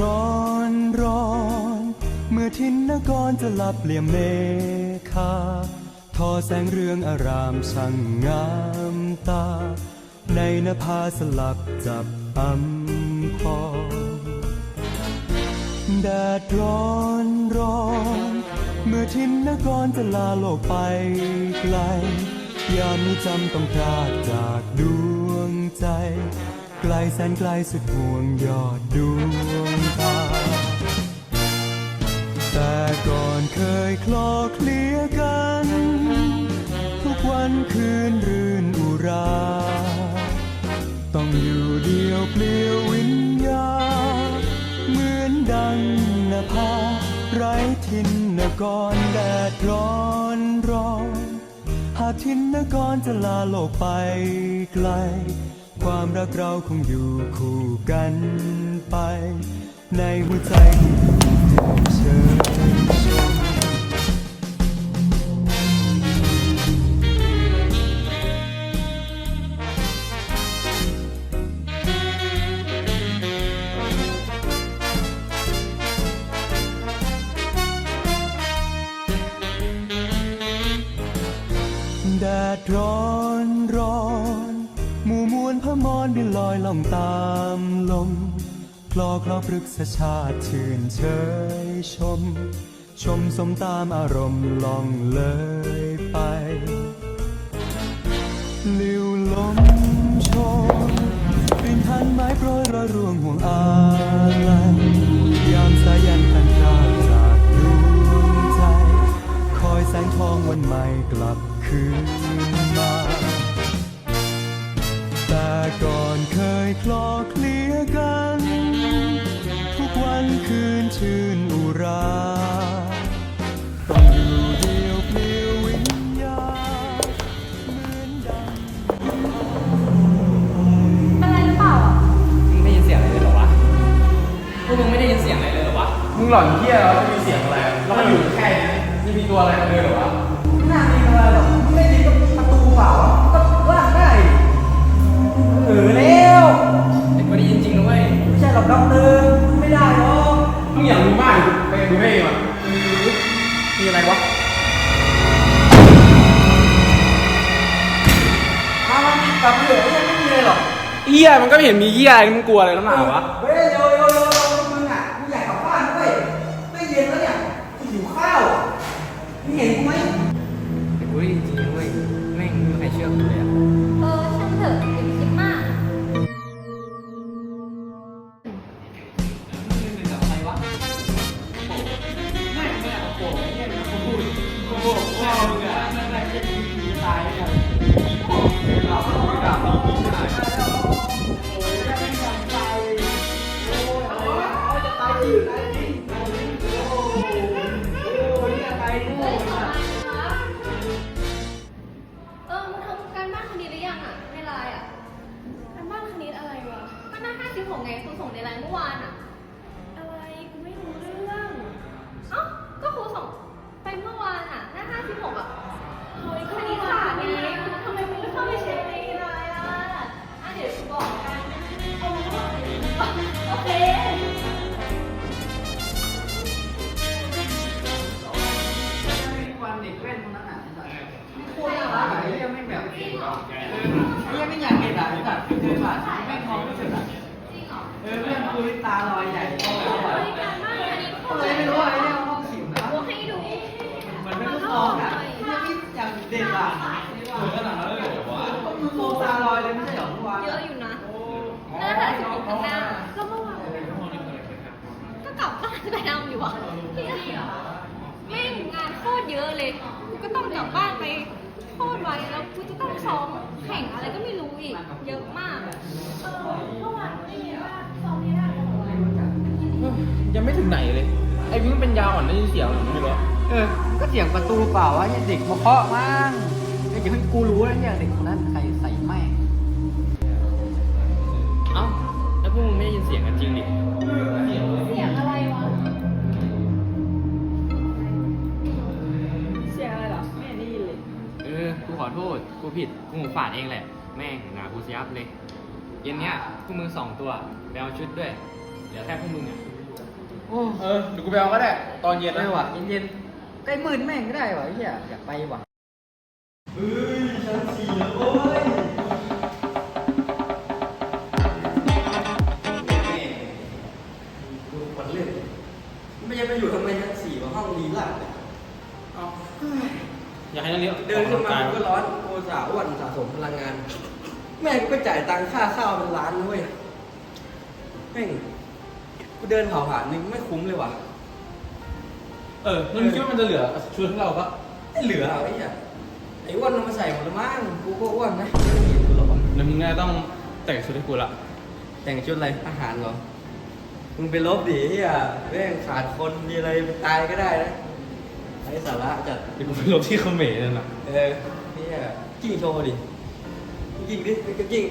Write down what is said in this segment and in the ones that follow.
ร้อนร้อน เมื่อทินนกรจะหลับเหลี่ยมเมฆาทอแสงเรืองอารามช่างงามตา ในนภาสลับจับอำพรแดดร้อนร้อน เมื่อทินนกรจะลาโลกไปไกล ยามนี้จำต้องพรากจากดวงใจ ไกลแสนไกลสุดห่วงยอดดวงตา แต่ก่อนเคยคลอเคลียกัน ทุกวันคืนรื่นอุรา ต้องอยู่เดียวเปลี่ยววิญญา เหมือนดังนภาไร้ทินนกรแดดร้อนร้อน หากทินนกรจะลาโลกไปไกล ความรักเราคงอยู่คู่กันไป ในหัวใจที่เธอ ตามลมคลอคลอพฤกษชาติชื่นเชยชม ชมสมตามอารมณ์ล่องเลยไปลิวลมโชยเป็นทันไม้โปรยรอยร่วงห่วงอาลัยยามสายันพันพรากจากดวงใจ คอยแสงทองวันใหม่กลับคืน ก่อนเคยคลอเคลียร์กัน ทุกวันคืนชื่นอุราต้องอยู่เดียวเปลี่ยววิญญาณเหมือนดังอะไรหรือเปล่าอะมึงได้ยินเสียงอะไรเลยเหรอวะ พวกมึงไม่ได้ยินเสียงอะไรเลยเหรอวะ มึงหลอนเที่ยแล้วจะมีเสียงอะไร แล้วมันอยู่แค่นี้นี่มีตัวอะไรมาเดินเหรอวะ ไม่น่ามีอะไรหรอกไม่ดีก็ประตูเปล่าอะก็ว่างได้เออแล้วแต่กูได้ยินจริงนะเว้ยไม่ใช่หรอกด็อกเตอร์ไม่ได้หรอกมึงอยากรู้มากไปดูให้เองอะมีอะไรวะมามันกลับมาเถอะไม่ใช่ไม่มีอะไรหรอกเหี้ยมันก็ไม่เห็นมีเหี้ยอะไรมึงกลัวอะไรน้ำหนาวะเฮ้ยเร็วเร็วเร็วเร็วมึงอะมึงอยากกลับบ้านด้วยไม่เย็นแล้วเนี่ยกูหิวข้าวมึงเห็นกูไหม ส่งในไลน์เมื่อวานอะอะไรกูไม่รู้เรื่องเอ้าก็ครูส่งไปเมื่อวานอะหน้าห้าสิบหกอะเฮ้ยคณิตศาสตร์ไงทำไมมึงไม่เข้าไปเช็คในไลน์ล่ะอะเดี๋ยวกูบอกกันโอเควันเด็กเล่นคนนั้นอะโคตรน่ารักอะไอ้เหี้ยไม่งแบบไอ้เหี้ยไม่อยากเห็นอะแบบเดินผ่านแม่งมองไม่เสร็จอะจริง เออเพื่อนกูนี่ตาลอยใหญ่โตเลยเฮ้ยการบ้านคณิตโคตรเลยไม่รู้อะไรเนี่ยห้องขิมนะให้ดูเหมือนเป็นลูกซองอะยังไม่อย่างเด็กอะเหมือนขนาดนั้นเลยเหรอวะมึงมองตาลอยเลยไม่ใช่เหรอเมื่อวานเยอะอยู่นะน้าห้าสิบหกข้าหน้าก็เมื่อวานก็กลับบ้านไปทำอยู่อะที่นี่เหรอแม่งงานโคตรเยอะเลยกูก็ต้องกลับบ้านไป โคตรไวแล้วกูจะต้องซ้อมแข่งอะไรก็ไม่รู้อีก เยอะมากเออเมื่อวานไม่มีว่าซ้อมไม่ได้เหรอยังไม่ถึงไหนเลย ไอ้วิ้งเป็นยาวอ่อนได้ยินเสียงหรือไม่รู้ เออ ก็เสียงประตูเปล่าวะเด็กมาเคาะมั้งไอ้เดี๋ยวกูรู้แล้วเนี่ยเด็กคนนั้นใครใส่แม่งเอ้า แล้วพวกมึงไม่ได้ยินเสียงกันจริงดิ เสียง กูผิดกูหูฝาดเองแหละ แม่งหนากูยับเลยเย็นเนี้ยพวกมึงสองตัวไปเอาชุดด้วยลือแค่พวกมึงอะโอ้เออเดี๋ยวกูไปเอาก็ได้ ตอนเย็นได้นะว่ะเย็นๆใกล้หมื่นแม่งก็ได้ว่ะไอ้เหี้ยอยากไปว่ะดูวันเล่นไม่ใช่ไปอยู่ทำไมชั้นสี่ว่าห้องลีลาดเนี่ยเอาอยากให้นักเรียนเดินขึ้นมาออกก็กำลังกยร้อนโอ สาอ้วนสะสมพลังงาน แม่งก็จ่ายตังค่าข้าวเป็นล้านนะเว้ยแม่งกูเดินเผาผ่านนึงไม่คุ้มเลยว่ะ เออแล้วมึงคิดว่ามันจะเหลือชุดให้เราปะไม่เหลือไอ้เหี้ยไอ้อ้วนเอามาใส่หมดแล้วมั้งกูก็อ้วนนะไม่เห็นกูหรอกแล้วมึงน่าจะต้องแต่งชุดให้กูละ แต่งชุดอะไรทหารเหรอ มึงไปลบดิเฮียแม่งขาดคนมีอะไรไปตายก็ได้นะไอ้สาระจัด เดี๋ยวกูไปลบที่เขมรนั่นน่ะ เออนี่อะ กิ้งโชว์ดิกิ้งดิก็กิ้ง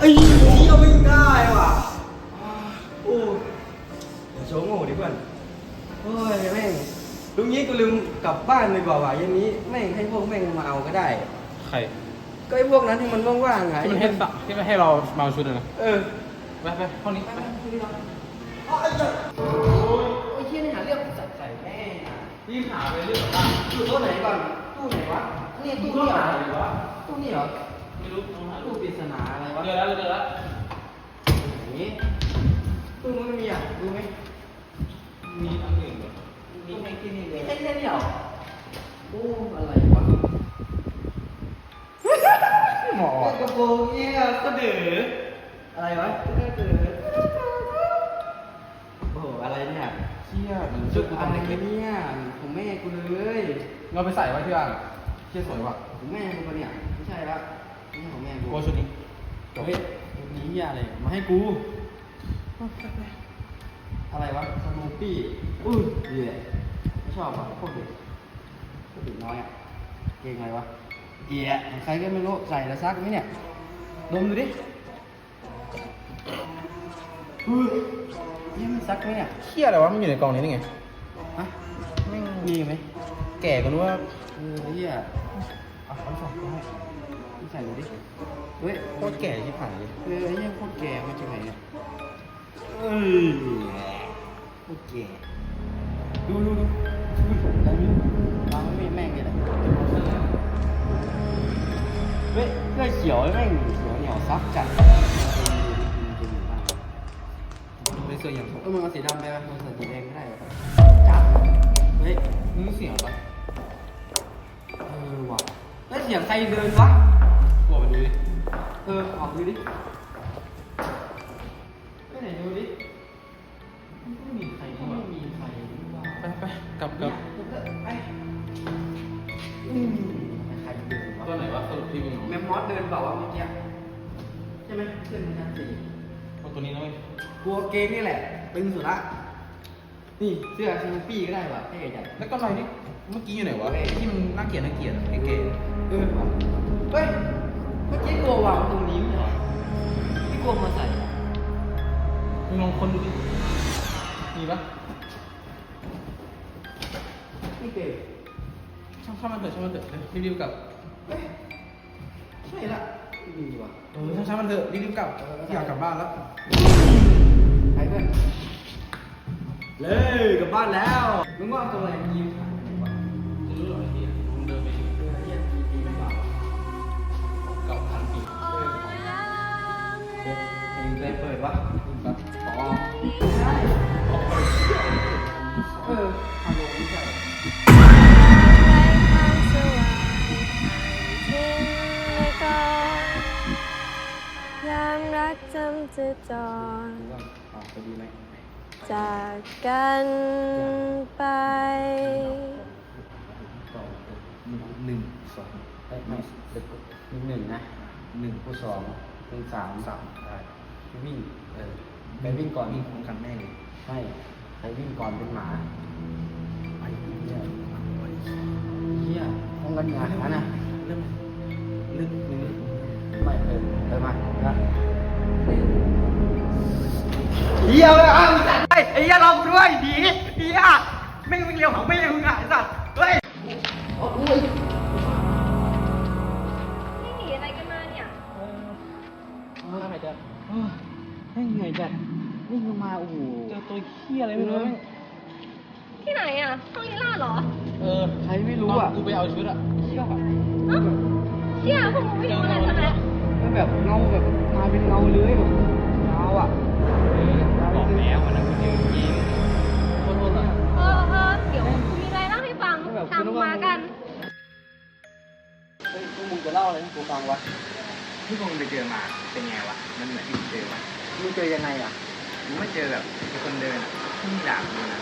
เอ้ยเที่ยวไม่ได้ว่ะโอ้เดี๋ยวโชว์โง่ดิเพื่อนโอ้ยแม่งลุงนี้กูลืมกลับบ้านเลยกว่าว่ะเย็นนี้แม่งให้พวกแม่งมาเอาก็ได้ ใคร ก็ไอ้พวกนั้นที่มันว่างๆไงที่มันให้สะที่มันให้เรามาเอาชุดน่ะนะเออไปไปห้องนี้ไปอ๋อไอ้เจ้าไอ้เหี้ยนี่หาเรื่องจัดใส่แม่งอะรีบหาไปเรื่องว่าตู้โต๊ะไหนก่อนตู้ไหนวะ นี่ตู้นี่เหรอหรือว่าตู้นี่เหรอไม่รู้ลองหาตู้ปริศนาอะไรวะเจอแล้วเจอแล้วอย่างนี้ตู้มันไม่มีอะดูไหมมีอันหนึ่งเหรอมีแค่ที่นี่เลยแค่นี้เหรอโอ้อะไรวะหมอกระโปรงเนี่ยก็เดืออะไรวะก็เดือโอ้โหอะไรเนี่ยเชี่ยมันชุชุดดกูอะทำไรในคลิปเนี่ยของแม่กูเลยเราไปใส่ไว้ที่บ้าน เชี่ยสวยว่ะของแม่กูปะเนี่ย ไม่ใช่ละไม่ใช่ของแม่กูกูเอาชุดนี้เฮ้ยชุดนี้เหี้ยอะไร มาให้กู อะไรวะสโนปี้อุ้ยดีเลยไม่ชอบอะโคตรเด็กโคตรเด็กน้อยอะ เก่งอะไรวะเกียร์ใครก็ไม่รู้ ใส่แล้วซักไหมเนี่ย ดมดูดิอุ้ยนี่มันซักไหมเนี่ย เชี่ยอะไรวะมันอยู่ในกล่องนี้นี่ไงฮะ ไม่งมีไหม แก่ก็รู้ว่าเออไอ้เหี้ยอะเขาสองได้นี่ใส่ดูดิ เฮ้ยโคตรแก่ที่ผ่านเลยเออไอ้เหี้ยโคตรแก่มาจากไหนเนี่ยเอ้ยโคตรแก่ ดูดูดูดูผมแล้วนี่วางไม่แม่งเลยแหละเฮ้ยเสื้อเขียวแม่งเขียวเหนียวซับจัดไม่เสื้ออยังเออมึงเอาสีดำไปไหมมึงใส่สีแดงก็ได้ครับจัดเฮ้ยมึงเสียงปะ ออว่ะแล้วเสียงใครเดินวะกูออกไปดูดิเออออกดูดิไปไหนดูดิไม่มีใครไม่มีใครนี่หว่าไปไปกลับกลับไปอืมใครเดินวะตัวไหนวะสรุปที่มึงแมมมอสเดินเปล่าวะเมื่อกี้ใช่ไหมเพื่อนมันชั้นสี่เอาตัวนี้นะเว้ยกลัวเกงนี่แหละตึงสุดละนี่เสื้อชิมปี้ก็ได้ว่ะให้ใหญ่แล้วก็หน่อยนี่ เมื่อกี้อยู่ไหนวะที่มึงน่าเกลียดน่าเกลียดอะไอ้เก๋ๆเออว่ะเฮ้ยเมื่อกี้กลัววางตรงนี้ไม่เหรอที่กลัวมาใส่อะมึงลองคนดูดิมีปะนี่เก๋ช่างช่างมันเถอะช่างมันเถอะเดี๋ยวรีบๆกลับเฮ้ยใช่ละไม่มีว่ะเออช่างช่างมันเถอะรีบๆกลับอยากกลับบ้านแล้วไปเพื่อนเลยกลับบ้านแล้วมึงว่าตัวอะไรยิงผ่านวะจะรู้ เหรอไอ้เหี้ยมึงเดินไปดิเออเหี้ยปีปีไม่เปล่าเก่าพันปีเดี๋ยวเองเคยเปิดวะอ๋อเออทำลงไม่ใช่ยามรักจำจะจรว่าออกไปดีไหมจากกันไป หนึ่งหนึ่งนะหนึ่งผู้สองหนึ่งสามสามได้ไปวิ่งเออไปวิ่งก่อนวิ่งของกันแม่เลยใช่ไปวิ่งก่อนเป็นหมาไอ้เหี้ยเหี้ยต้องกันงานนะเริ่มเริ่มนึงไม่เออไปมาละเหี้ยเลยอะมึงจัดไปไอ้เหี้ยรอกูด้วยดีเหี้ยแม่งวิ่งเร็วของแม่งมึงอะไอ้สัตว์เฮ้ยโอ้ย แม่งเหนื่อยจัดนี่มึงมาโอ้โหเจอตัวเฮียอะไรไม่รู้แม่งที่ไหนอะห้องลีลาเหรอเออใครไม่รู้อะตนกูไปเอาชุดอะเชี่ยอะเอ้าเชี่ยพวกมึงไม่รู้อะไรใช่ไหมมันแบบเงาแบบมาเป็นเงาเลยแบบเงาอะบอกแล้ววันนั้นกูเจอจริงโทษโทษอะเออเออเดี๋ยวมีอะไรเล่าให้ฟังตามมากันเฮ้ยพวกมึงจะเล่าอะไรให้กูฟังวะที่มึงไปเจอมา เป็นไงวะ มันเหมือนที่มึงเจอวะมึงเจอยังไงอะมึงไม่เจอแบบมีคนเดินอะที่มึงด่ามึงนะ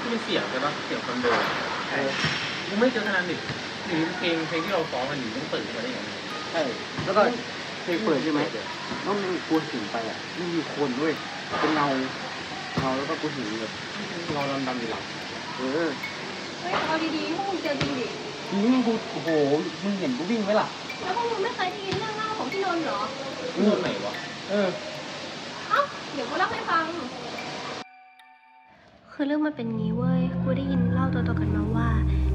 ที่มันเสียงใช่ปะเสียงคนเดินใช่มึงไม่เจอขนาดนี้หรือเพลงเพลงที่เราซ้อมกันอยู่ต้องตื่นมาได้ยังไงใช่แล้วก็เพลงเปิดใช่ไหมแล้วมันกูเห็นไปอะไม่มีคนเว้ยเป็นเงาเงาแล้วก็กูเห็นแบบเราดำๆอยู่หลังเออเฮ้ยเอาดีๆพวกมึงเจอจริงดิทีนี้กูโอ้โหมึงเห็นกูวิ่งไหมล่ะ แล้วพวกมึงไม่เคยได้ยินเรื่องเล่าของพี่นนท์เหรอ เรื่องไหนวะ เออ เอ้า เดี๋ยวกูเล่าให้ฟัง คือเรื่องมันเป็นงี้เว้ย กูได้ยินเล่าต่อๆกันมาว่า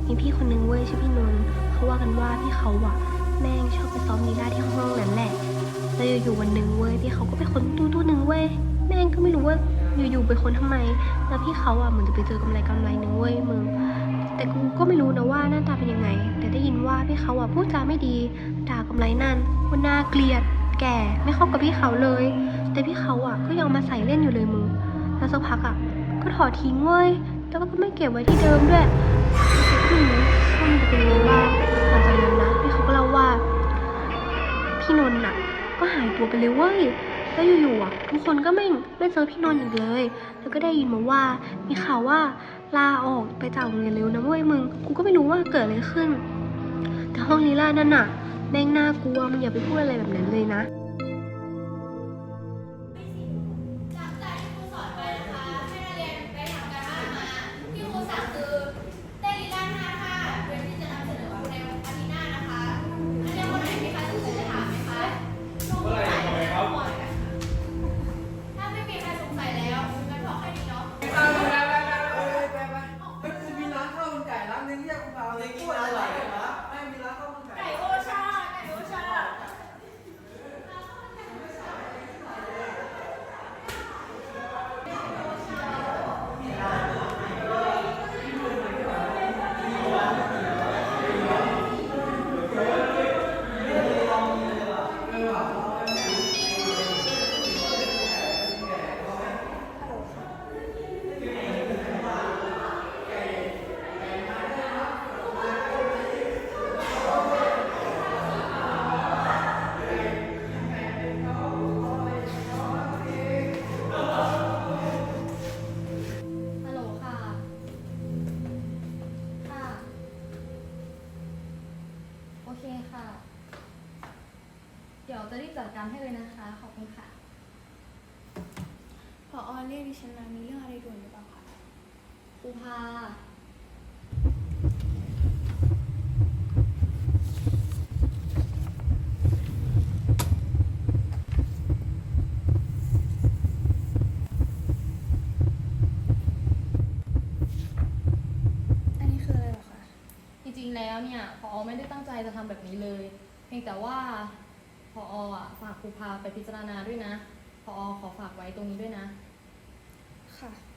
มีพี่คนนึงเว้ยชื่อพี่นนท์เขาว่ากันว่าพี่เขาอะแม่งชอบไปซ้อมลีลาที่ห้องนั้นแหละ แล้วอยู่ๆวันหนึ่งเว้ยพี่เขาก็ไปค้นตู้ตู้หนึ่งเว้ย แม่งก็ไม่รู้ว่าอยู่ๆไปค้นทำไม แล้วพี่เขาอะเหมือนจะไปเจอกำไรกำไรหนึ่งเว้ยมึง แต่กูก็ไม่รู้นะว่าหน้าตาเป็นยังไง แต่ได้ยินว่าพี่เขาอะพูดจาไม่ดี ด่ากำไรนั่นว่าน่าเกลียด แก่ไม่เข้ากับพี่เขาเลย แต่พี่เขาอะก็ยังมาใส่เล่นอยู่เลยมึงแล้วสักพักอะก็ถอดทิ้งเว้ยแล้วก็ไม่เก็บไว้ที่เดิมด้วยไม่รู้ว่ามันจะเป็นยังไงบ้างหลังจากนั้นนะพี่เขาก็เล่าว่า พี่นนท์น่ะก็หายตัวไปเลยเว้ย แล้วอยู่ๆอะทุกคนก็ไม่ไม่เจอพี่นนท์อีกเลย แล้วก็ได้ยินมาว่ามีข่าวว่าลาออกไปจากโรงเรียนเร็วนะเว้ยมึง กูก็ไม่รู้ว่าเกิดอะไรขึ้น แต่ห้องลีลานั่นน่ะแม่งน่ากลัวมึงอย่าไปพูดอะไรแบบนั้นเลยนะ รีบจัดการให้เลยนะคะ ขอบคุณค่ะ พออเรียกดิฉันมามีเรื่องอะไรด่วนหรือเปล่าคะครูพา อันนี้คืออะไรเหรอคะ จริงๆ แล้วเนี่ยพอไม่ได้ตั้งใจจะทำแบบนี้เลย เพียงแต่ว่าพ ออะฝากครูพาไปพิจารณาด้วยนะ พอขอฝากไว้ตรงนี้ด้วยนะ ค่ะ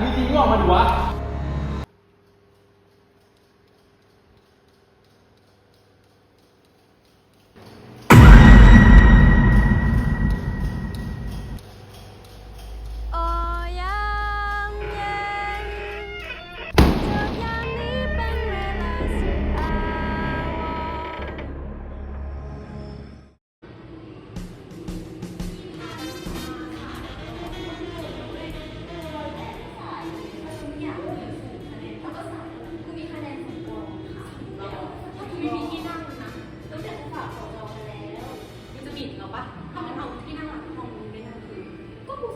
มีจริงก็ออกมาดูวะ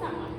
someone.